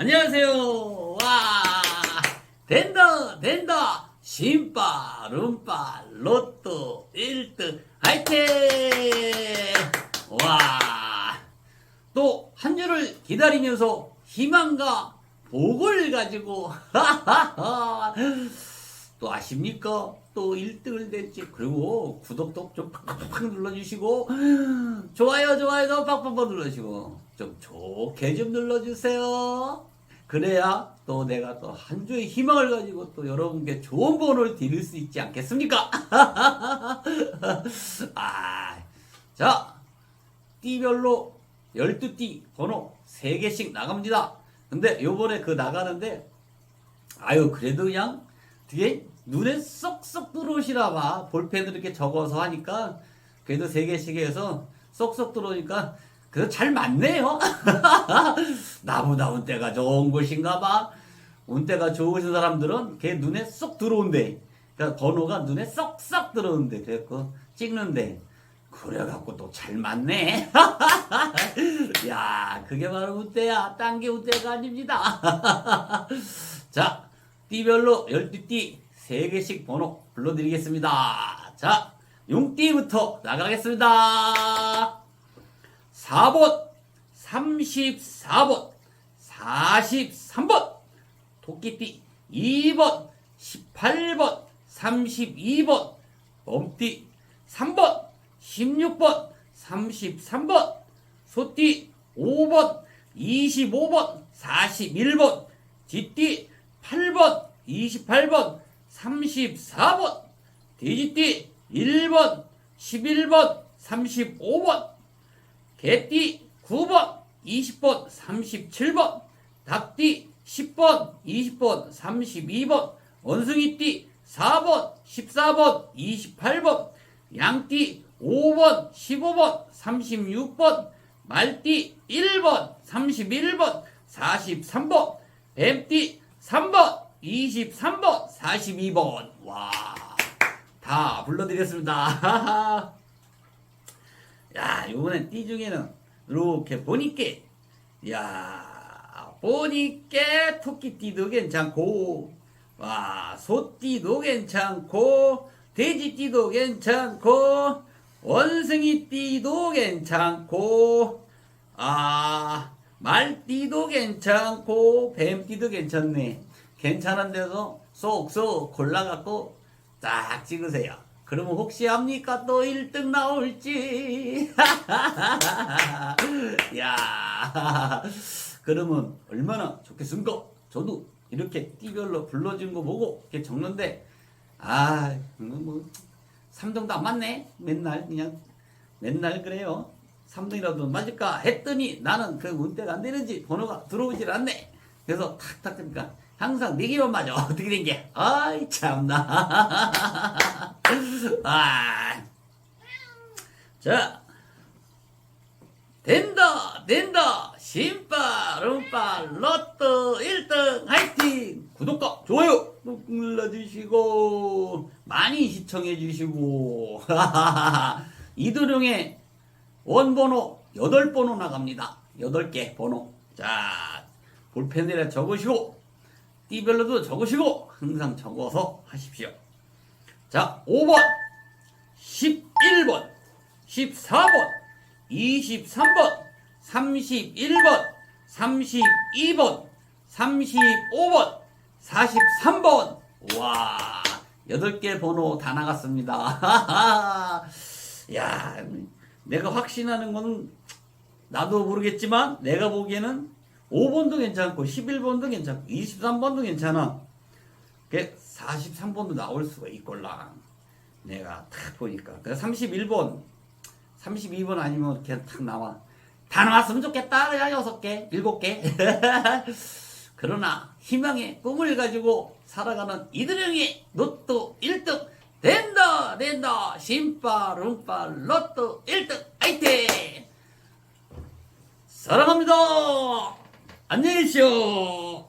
안녕하세요. 와, 된다, 된다. 신바, 룸바, 로또, 1등, 화이팅! 와, 또 한 주를 기다리면서 희망과 복을 가지고, 또 아십니까? 또 1등을 냈지. 그리고 구독도 좀 팍팍팍 눌러주시고, 좋아요, 좋아요도 팍팍팍 눌러주시고, 좀 좋게 좀 눌러주세요. 그래야 또 내가 또 한 주의 희망을 가지고 또 여러분께 좋은 번호를 드릴 수 있지 않겠습니까? 아, 자, 띠별로 12띠 번호 3개씩 나갑니다. 근데 요번에 그 나가는데, 아유, 그래도 그냥 되게 눈에 쏙쏙 들어오시나 봐. 볼펜으로 이렇게 적어서 하니까, 그래도 3개씩 해서 쏙쏙 들어오니까, 그래도 잘 맞네요. 나보다 운때가 좋은 곳인가 봐. 운때가 좋으신 사람들은 걔 눈에 쏙 들어온대. 그러니까 번호가 눈에 쏙쏙 들어오는데, 그래갖고 찍는데. 그래갖고 또 잘 맞네. 야, 그게 바로 운때야. 딴게 운때가 아닙니다. 자, 띠별로 12띠 3개씩 번호 불러드리겠습니다. 자, 용띠부터 나가겠습니다. 4번, 34번, 43번, 토끼띠 2번, 18번, 32번, 범띠 3번, 16번, 33번, 소띠 5번, 25번, 41번, 쥐띠 8번, 28번, 34번, 돼지띠 1번, 11번, 35번, 개띠 9번, 20번, 37번, 닭띠 10번, 20번, 32번, 원숭이띠 4번, 14번, 28번, 양띠 5번, 15번, 36번, 말띠 1번, 31번, 43번, 뱀띠 3번, 23번, 42번. 와, 다 불러드렸습니다. 야, 이번엔 띠 중에는 이렇게 보니까, 야, 보니까 토끼띠도 괜찮고, 와, 소띠도 괜찮고, 돼지띠도 괜찮고, 원숭이띠도 괜찮고, 아, 말띠도 괜찮고, 뱀띠도 괜찮네. 괜찮은 데서 쏙쏙 골라갖고 딱 찍으세요. 그러면 혹시 합니까? 또 1등 나올지. 야 그러면 얼마나 좋겠습니까? 저도 이렇게 띠별로 불러준 거 보고 이렇게 적는데, 아, 이거 뭐, 3등도 안 맞네? 맨날, 그냥, 맨날 그래요. 3등이라도 맞을까 했더니 나는 그 운대가 안 되는지 번호가 들어오질 않네. 그래서 탁탁 뜨니까 항상 네 개만 맞아. 어떻게 된 게? 아이, 참나. 아. 자. 된다, 된다. 신바, 룸바, 로또 1등 화이팅! 구독과 좋아요 꾹 눌러주시고, 많이 시청해주시고, 이도룡의 원번호 8번호 나갑니다. 8개 번호. 자, 볼펜에 적으시고, 띠별로도 적으시고, 항상 적어서 하십시오. 자, 5번, 11번, 14번, 23번, 31번, 32번, 35번, 43번. 와, 8개 번호 다 나갔습니다. 야, 내가 확신하는 건 나도 모르겠지만 내가 보기에는 5번도 괜찮고 11번도 괜찮고 23번도 괜찮아. 43번도 나올 수가 있걸라. 내가 딱 보니까. 그래서 31번, 32번 아니면 그냥 탁 나와. 다 나왔으면 좋겠다. 그냥 6개, 7개. 그러나 희망의 꿈을 가지고 살아가는 이들형의 로또 1등 된다 된다 신바 룸바 로또 1등 화이팅 사랑합니다 안녕히 계십시오